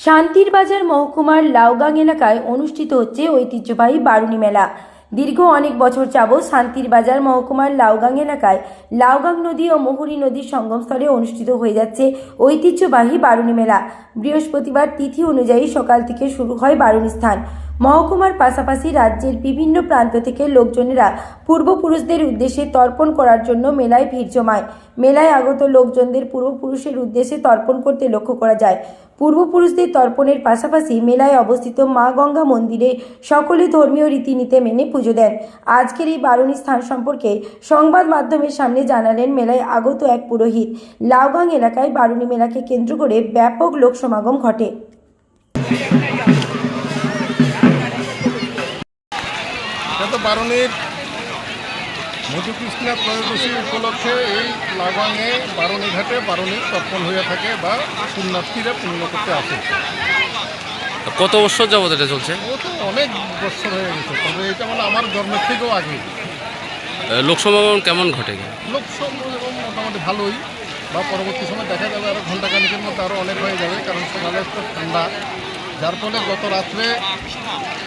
শান্তির বাজার মহকুমার লাউগাং এলাকায় অনুষ্ঠিত হচ্ছে ঐতিহ্যবাহী বারুণী মেলা। দীর্ঘ অনেক বছর যাবৎ শান্তির বাজার মহকুমার লাউগাং এলাকায় লাউগাং নদী ও মোহরী নদীর সঙ্গমস্থলে অনুষ্ঠিত হয়ে যাচ্ছে ঐতিহ্যবাহী বারুণী মেলা। বৃহস্পতিবার তিথি অনুযায়ী সকাল থেকে শুরু হয় বারুণী স্থান। মহকুমার পাশাপাশি রাজ্যের বিভিন্ন প্রান্ত থেকে লোকজনেরা পূর্বপুরুষদের উদ্দেশ্যে তর্পণ করার জন্য মেলায় ভিড় জমায়। মেলায় আগত লোকজনদের পূর্বপুরুষের উদ্দেশ্যে তর্পণ করতে লক্ষ্য করা যায়। পূর্বপুরুষদের তর্পণের পাশাপাশি মেলায় অবস্থিত মা গঙ্গা মন্দিরে সকলে ধর্মীয় রীতিনীতি মেনে পুজো দেন। আজকের এই বারুণী স্থান সম্পর্কে সংবাদ মাধ্যমের সামনে জানালেন মেলায় আগত এক পুরোহিত। লাউগাং এলাকায় বারুণী মেলাকে কেন্দ্র করে ব্যাপক লোক সমাগম ঘটে। বারুণীর মধুকৃষ্ণা ত্রয়োদশী উপলক্ষে এই লাগাঙে বারুণী ঘাটে বারুণীর তর্পণ হয়ে থাকে বা পুণ্যার্থীরা পূর্ণ করতে আসে। কত বছর যাবত এটা চলছে? ও তো অনেক বছর হয়ে গেছে তবে এটা মানে আমার জন্মের থেকেও আগে। লোকসমাগম কেমন ঘটে লোক সব এবং মোটামুটি ভালোই বা পরবর্তী সময় দেখা যাবে আরও ঘন্টাখানিকের মধ্যে আরও অনেক হয়ে যাবে কারণ সকালে তো ঠান্ডা। যার ফলে গত রাত্রে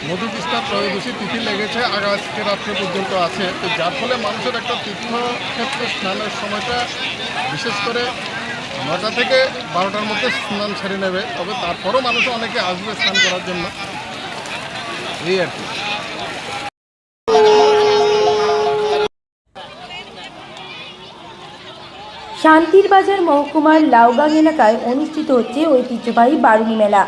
মধু মধুকৃষ্ণা ত্রয়োদশী তিথি লেগেছে আগে আজকে রাত্রে পর্যন্ত আছে। তো যার ফলে মানুষের একটা তীর্থক্ষেত্রে স্নানের সময়টা বিশেষ করে নটা থেকে বারোটার মধ্যে স্নান সেরে নেবে। তবে তারপরও মানুষ অনেকে আসবে স্নান করার জন্য। এই আর কি। শান্তির বাজার মহকুমার লাউগাং এলাকায় অনুষ্ঠিত হচ্ছে ঐতিহ্যবাহী বারুণী মেলা।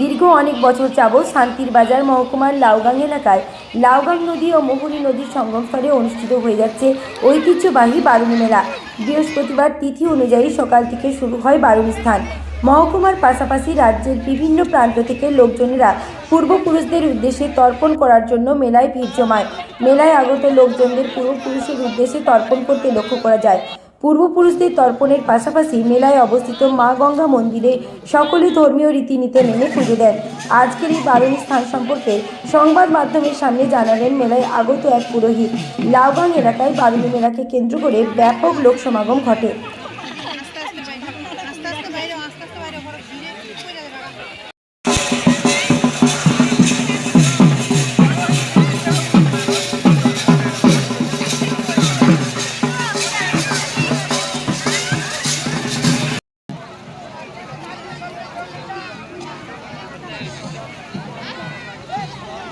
দীর্ঘ অনেক বছর যাবৎ শান্তির বাজার মহকুমার লাউগাং এলাকায় লাউগাং নদী ও মুহুরী নদীর সঙ্গমস্থলে অনুষ্ঠিত হয়ে যাচ্ছে ঐতিহ্যবাহী বারুণী মেলা। বৃহস্পতিবার তিথি অনুযায়ী সকাল থেকে শুরু হয় বারুণী স্থান। মহকুমার পাশাপাশি রাজ্যের বিভিন্ন প্রান্ত থেকে লোকজনেরা পূর্বপুরুষদের উদ্দেশ্যে তর্পণ করার জন্য মেলায় ভিড় জমায়। মেলায় আগত লোকজনদের পূর্বপুরুষের উদ্দেশ্যে তর্পণ করতে লক্ষ্য করা যায়। পূর্বপুরুষদের তর্পণের পাশাপাশি মেলায় অবস্থিত মা গঙ্গা মন্দিরে সকলে ধর্মীয় রীতিনীতি মেনে পুজো দেন। আজকের এই বারণ স্থান সম্পর্কে সংবাদ মাধ্যমের সামনে জানালেন মেলায় আগত এক পুরোহিত। লাউগাং এলাকায় বারুণী মেলাকে কেন্দ্র করে ব্যাপক লোক সমাগম ঘটে।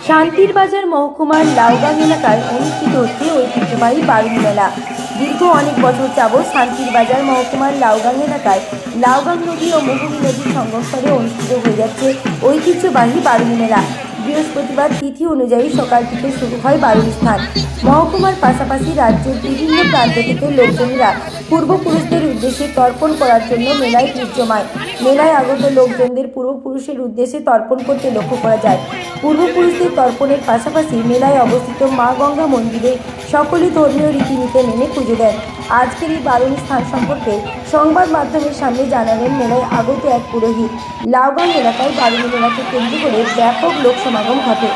শান্তির বাজার মহকুমার লাউগাং এলাকায় অনুষ্ঠিত হচ্ছে ঐতিহ্যবাহী বারুণী মেলা। দীর্ঘ অনেক বছর যাবৎ শান্তির বাজার মহকুমার লাউগাং এলাকায় লাউগাং নদী ও মহুরী নদীর সঙ্গমস্থলে অনুষ্ঠিত হয়ে যাচ্ছে ঐতিহ্যবাহী বারুণী মেলা। বৃহস্পতিবার তিথি অনুযায়ী সকাল থেকে শুরু হয় বারুণী স্থান মহকুমার পাশাপাশি রাজ্যের বিভিন্ন প্রান্ত থেকে লোকজনেরা পূর্বপুরুষদের উদ্দেশ্যে তর্পণ করার জন্য মেলায় ভিড় মেলায় আগত লোকজনদের পূর্বপুরুষের উদ্দেশ্যে তর্পণ করতে লক্ষ্য করা যায়। পূর্বপুরুষদের তর্পণের পাশাপাশি মেলায় অবস্থিত মা গঙ্গা মন্দিরে সকলে ধর্মীয় রীতিনীতি মেনে পুজো দেন। আজকের এই বারুণী স্থান সম্পর্কে সংবাদ মাধ্যমের সামনে জানালেন মেলায় আগত এক পুরোহিত। লাউগাঁও এলাকায় বারুণী মেলাকে কেন্দ্র করে ব্যাপক লোক সমাগম ঘটে।